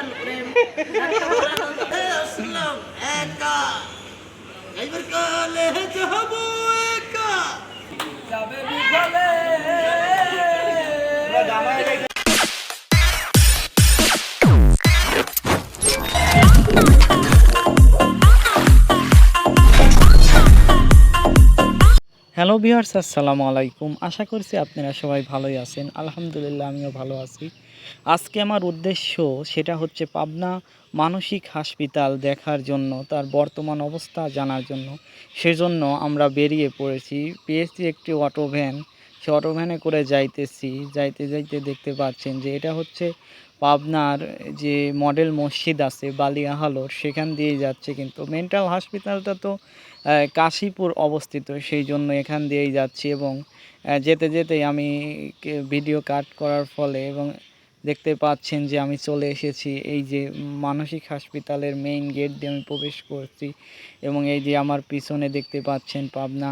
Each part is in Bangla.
ডিজিটাল প্রেম আসলাম একা। এবার কালে যাব হ্যালো ভিউয়ার্স আসসালামু আলাইকুম। আশা করছি আপনারা সবাই ভালোই আছেন। আলহামদুলিল্লাহ, আমিও ভালো আছি। আজকে আমার উদ্দেশ্য সেটা হচ্ছে পাবনা মানসিক হাসপাতাল দেখার জন্য, তার বর্তমান অবস্থা জানার জন্য। সেজন্য আমরা বেরিয়ে পড়েছি। পেয়েছি একটি অটো ভ্যান। ভ্যানে করে যাইতেছি, যাইতে যাইতে দেখতে পাচ্ছেন যে এটা হচ্ছে পাবনার যে মডেল মসজিদ আছে বালিয়াহালোর, সেখান দিয়েই যাচ্ছে কিন্তু মেন্টাল হসপিটালটা তো কাশীপুর অবস্থিত, সেই জন্য এখান দিয়েই যাচ্ছি এবং যেতে যেতেই আমি ভিডিও কাট করার ফলে এবং দেখতে পাচ্ছেন যে আমি চলে এসেছি এই যে মানসিক হাসপাতালের মেইন গেট দিয়ে আমি প্রবেশ করছি এবং এই যে আমার পিছনে দেখতে পাচ্ছেন পাবনা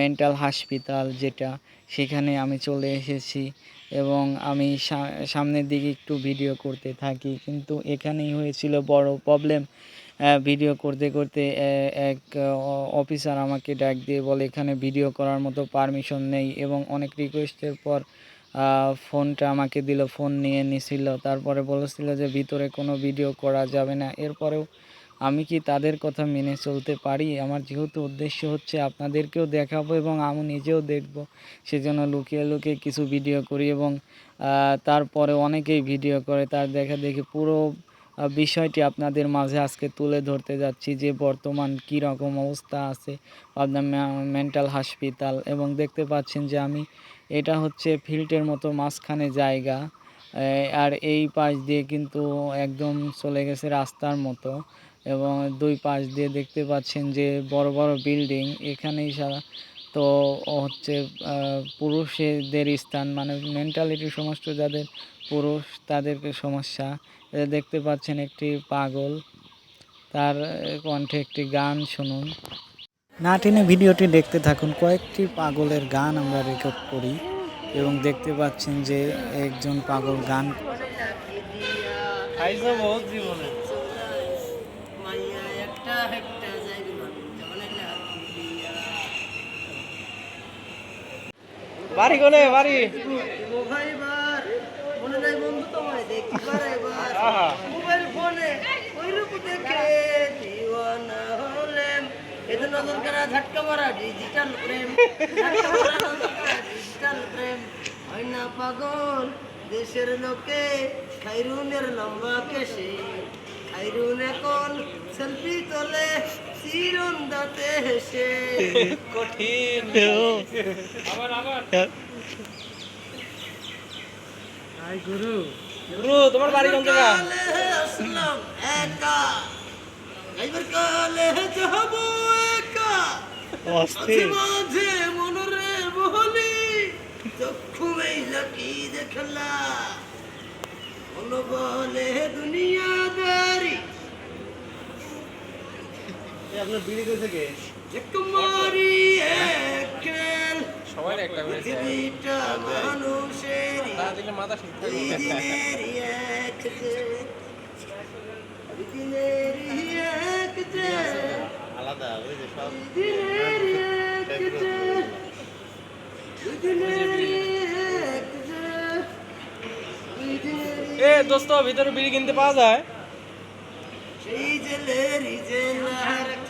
মেন্টাল হসপিটাল যেটা, সেখানে আমি চলে এসেছি এবং আমি সামনের দিকে একটু ভিডিও করতে থাকি। কিন্তু এখানেই হয়েছিল বড় প্রবলেম ভিডিও করতে করতে এক অফিসার আমাকে ডাক দিয়ে বলে, এখানে ভিডিও করার মতো পারমিশন নেই। এবং অনেক রিকোয়েস্টের পর ফোনটা আমাকে দিল ফোন নিয়ে নিছিল। তারপরে বলেছিল যে, ভিতরে কোনো ভিডিও করা যাবে না। এরপরেও আমি কি তাদের কথা মেনে চলতে পারি? আমার যেহেতু উদ্দেশ্য হচ্ছে আপনাদেরকেও দেখাবো এবং আমি নিজেও দেখব। সেজন্য লুকিয়ে লুকিয়ে কিছু ভিডিও করি এবং তারপরে অনেকেই ভিডিও করে। তার দেখা দেখি পুরো বিষয়টি আপনাদের মাঝে আজকে তুলে ধরতে যাচ্ছি যে বর্তমান কী রকম অবস্থা আছে পাবনা মেন্টাল হসপিটাল এবং দেখতে পাচ্ছেন যে আমি, এটা হচ্ছে ফিল্টের মতো মাঝখানে জায়গা। আর এই পাশ দিয়ে কিন্তু একদম চলে গেছে রাস্তার মতো। এবং দুই পাশ দিয়ে দেখতে পাচ্ছেন যে বড় বড় বিল্ডিং। এখানেই সারা তো হচ্ছে পুরুষদের স্থান মানে মেন্টালিটি সমস্যা যাদের পুরুষ, তাদেরকে সমস্যা। দেখতে পাচ্ছেন একটি পাগল, তার কণ্ঠে একটি গান শুনুন। না টেনে ভিডিওটি দেখতে থাকুন, কয়েকটি পাগলের গান আমরা রেকর্ড করি এবং দেখতে পাচ্ছেন যে একজন পাগল গান জীবনে। এতে নজর করা ঝটকা মারা ডিজিটাল প্রেম ডিজিটাল প্রেম হয় না পাগল দেশের লোকে খাইরুনের লম্বা কেশে খাইরুন এখন সেলফি তোলে চিরন দাঁতে হেসে। কঠিন। গুরু। তোমার বাড়ি কোন জায়গা? আসলাম একা। এবার কালে যাব একা। মাঝে মাঝে মনরে বলি চক্ষু মেইলা কি দেখলা? মন বলে আপনার বিড়ি কই থেকে যে কুমারী একেল। সবাই একটা করে পৃথিবীটা না দেখলে মাথা ঠিক এক এক আলাদা ওই যে সব। এক এ দোস্ত ভিতরে বিড়ি কিনতে পাওয়া যায়? সেই জেলেরই জেলার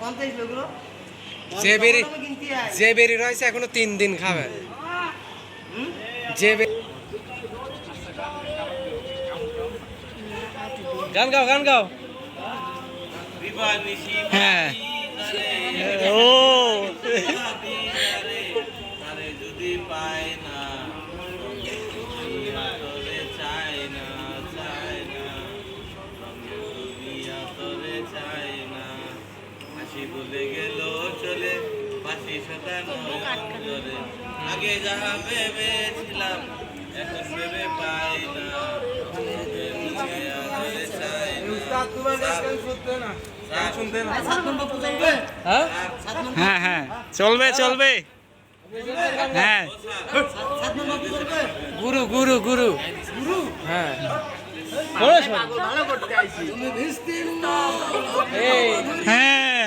পঞ্চাশ লোকগুলো যে বেরি? যে বেরি রয়েছে এখনও তিন দিন খাবে। যে গান গাও গান গাও। হ্যাঁ। ও। আগে যাহা ভেবেছিলাম, এখন ভেবে পাই হ্যাঁ হ্যাঁ। চলবে চলবে। হ্যাঁ। গুরু গুরু গুরু। হ্যাঁ। হ্যাঁ।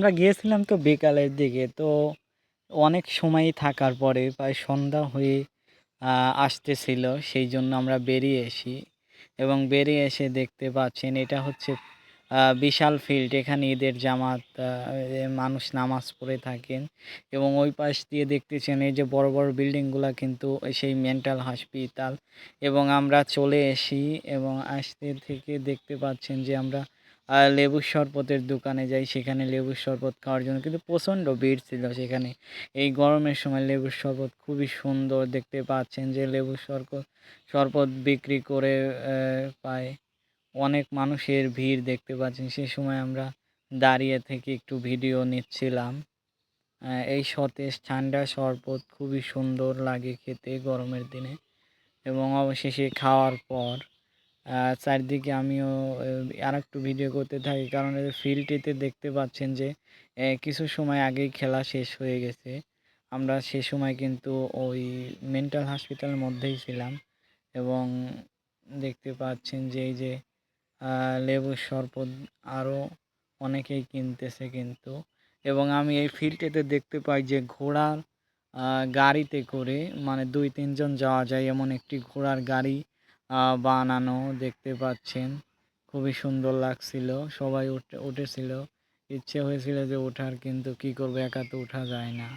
আমরা গিয়েছিলাম তো বিকালের দিকে, তো অনেক সময় থাকার পরে প্রায় সন্ধ্যা হয়ে আসতেছিল, সেই জন্য আমরা বেরিয়ে এসি এবং বেরিয়ে এসে দেখতে পাচ্ছেন এটা হচ্ছে বিশাল ফিল্ড, এখানে ঈদের জামাত মানুষ নামাজ পড়ে থাকেন। এবং ওই পাশ দিয়ে দেখতেছেন এই যে বড় বড় বিল্ডিংগুলো কিন্তু সেই মেন্টাল হসপিটাল। এবং আমরা চলে এসি এবং আসতে থেকে দেখতে পাচ্ছেন যে আমরা লেবুর শরবতের দোকানে যাই, সেখানে লেবুর শরবত খাওয়ার জন্য কিন্তু প্রচণ্ড ভিড় ছিল সেখানে। এই গরমের সময় লেবুর শরবত খুবই সুন্দর দেখতে পাচ্ছেন যে লেবুর শরবত শরবত বিক্রি করে পায়। অনেক মানুষের ভিড় দেখতে পাচ্ছেন। সে সময় আমরা দাঁড়িয়ে থেকে একটু ভিডিও নিচ্ছিলাম। এই সতেজ ঠান্ডা শরবত খুবই সুন্দর লাগে খেতে গরমের দিনে এবং অবশেষে খাওয়ার পর চারদিকে আমিও আর একটু ভিডিও করতে থাকি। কারণ ফিল্ডটিতে দেখতে পাচ্ছেন যে কিছু সময় আগেই খেলা শেষ হয়ে গেছে। আমরা সে সময় কিন্তু ওই মেন্টাল হসপিটালের মধ্যেই ছিলাম এবং দেখতে পাচ্ছেন যে, এই যে লেবুর শরবত আরও অনেকেই কিনতেছে কিন্তু। এবং আমি এই ফিল্ডটিতে দেখতে পাই যে, ঘোড়ার গাড়িতে করে মানে দুই, তিনজন যাওয়া যায় এমন একটি ঘোড়ার গাড়ি বানানো দেখতে পাচ্ছেন। খুবই সুন্দর লাগছিল, সবাই উঠে, উঠেছিল। ইচ্ছে হয়েছিল যে ওঠার, কিন্তু কি করবে, একা তো ওঠা যায় না।